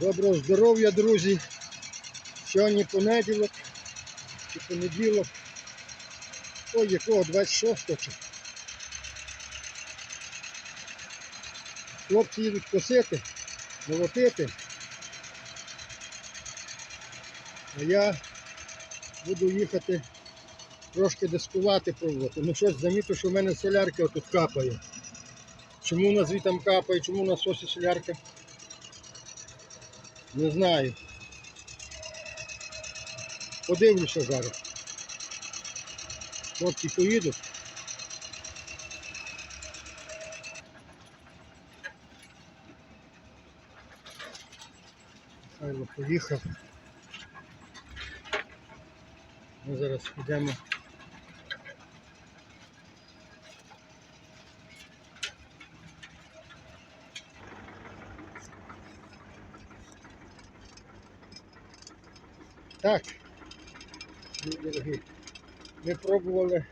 Доброго здоров'я, друзі. Сьогодні понеділок чи понеділок. Ой, якого 26 чи. Хлопці їдуть косити, молотити. А я буду їхати трошки дискувати пробувати. Ну щось замітив, що в мене солярка тут капає. Чому у нас звітом капає, чому у нас ось солярка? Не знаю. Подивлюся зараз. Хлопці поїдуть. Михайло поїхав. Ми зараз підемо. Так, мої дорогі, ми пробували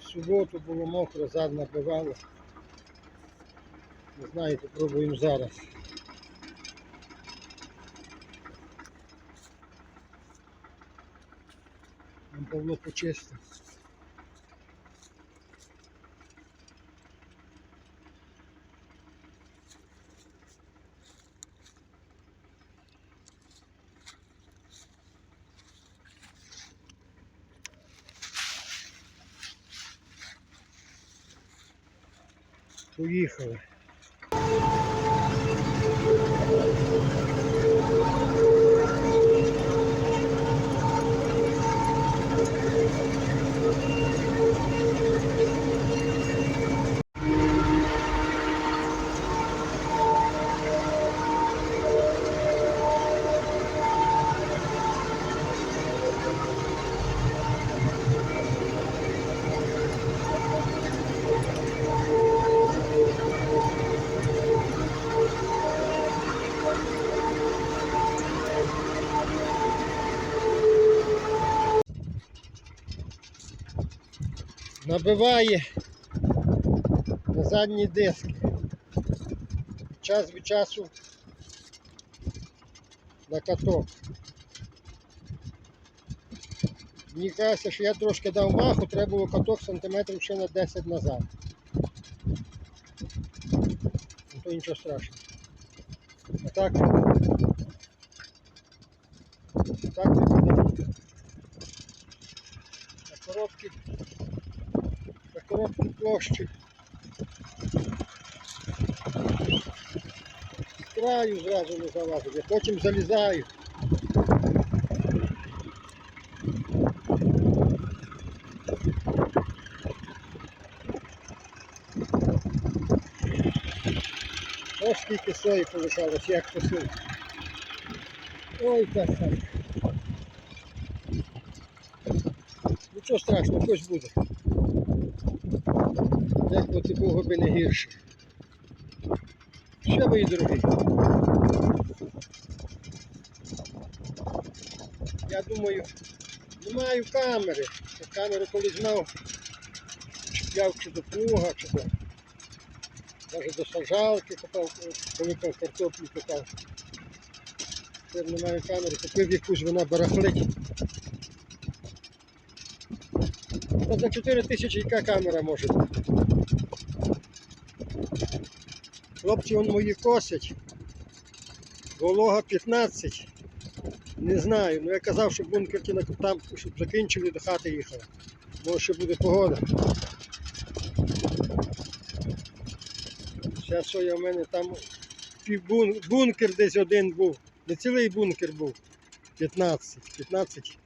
в суботу, було мокро, зад набивало. Не знаю, попробуємо зараз. Нам Павло почистив. Поїхали. Набиває на задні диски. Час від часу на каток. Мені кажеться, що я трошки дав маху, треба було каток сантиметрів ще на 10 назад. Ну, то нічого страшного. А так, так не короткі, короткі площі. З краю зразу не залазить, потім залізаю. Ось скільки сої полишалось, як посил. Ой, так так. Нічого страшного, хоч буде. Як по типу би не гірше. Ще мої дорогі. Я думаю, не маю камери. Камеру колись мав, чіпляв чи до плуга, чи до, навіть до сажалки копав, коли копав картоплю копав. Тепер не маю камери, купив якусь, вона барахлить. За 4 тисячі яка камера може бути? Хлопці вон мої косять. Волога 15. Не знаю. Ну я казав, що бункер ті на- там, щоб закінчили до хати їхали. Може ще буде погода. Вся соя в мене там півбун... бункер десь один був. Не цілий бункер був. 15. 15.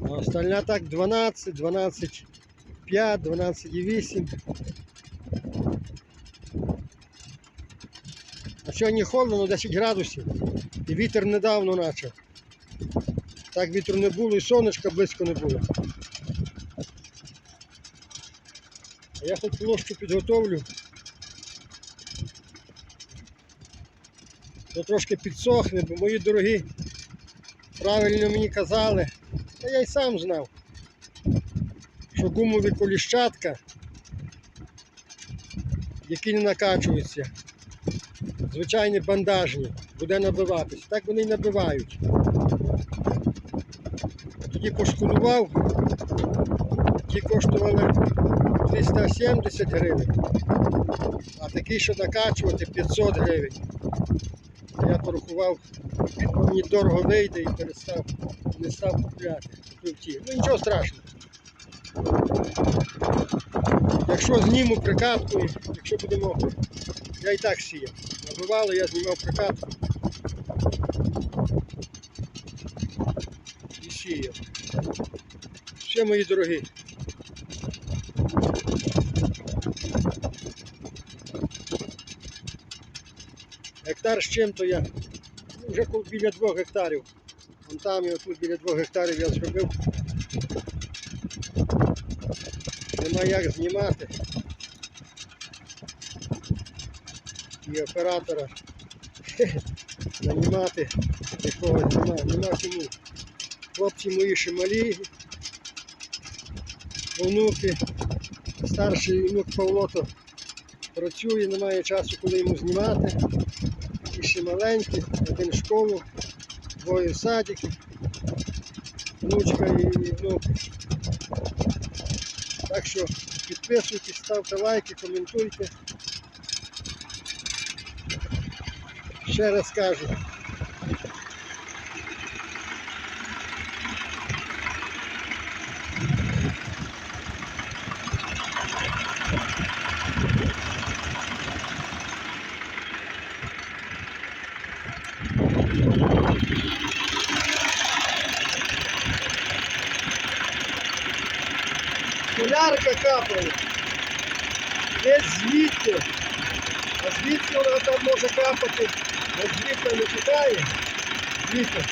А остальня так 12, 12, 5, 12 8. А сьогодні холодно 10 градусів. І вітер недавно почав. Так вітру не було і сонечка близько не було. А я хоч площу підготовлю. То трошки підсохне, бо мої дорогі правильно мені казали. Та я й сам знав, гумові коліщатка, які не накачуються, звичайні бандажні, буде набиватись. Так вони й набивають. Тоді пошкодував, ті коштували 370 гривень, а такі, що накачувати 500 гривень. Я порахував, мені дорого вийде і перестав, не став купляти. Ті. Ну нічого страшного. Якщо зніму прикатку, якщо будемо, я і так сіяв. Набивали, я знімав прикатку. І сіяв. Все мої дорогі. Гектар з чим-то я вже біля двох гектарів. Вон там і отут біля двох гектарів я зробив. Нема як знімати. І оператора нанімати якогось нема, нема кому. Хлопці мої ще малі, онуки, старший онук Павло то працює, немає часу, коли йому знімати. І ще маленькі, один в школу, двоє в садики, внучка і внук. Так що підписуйтесь, ставте лайки, коментуйте. Ще раз кажу. Солярка капає. Десь звідти. А звідки вона там може капати? От звідти не питає. Звідти.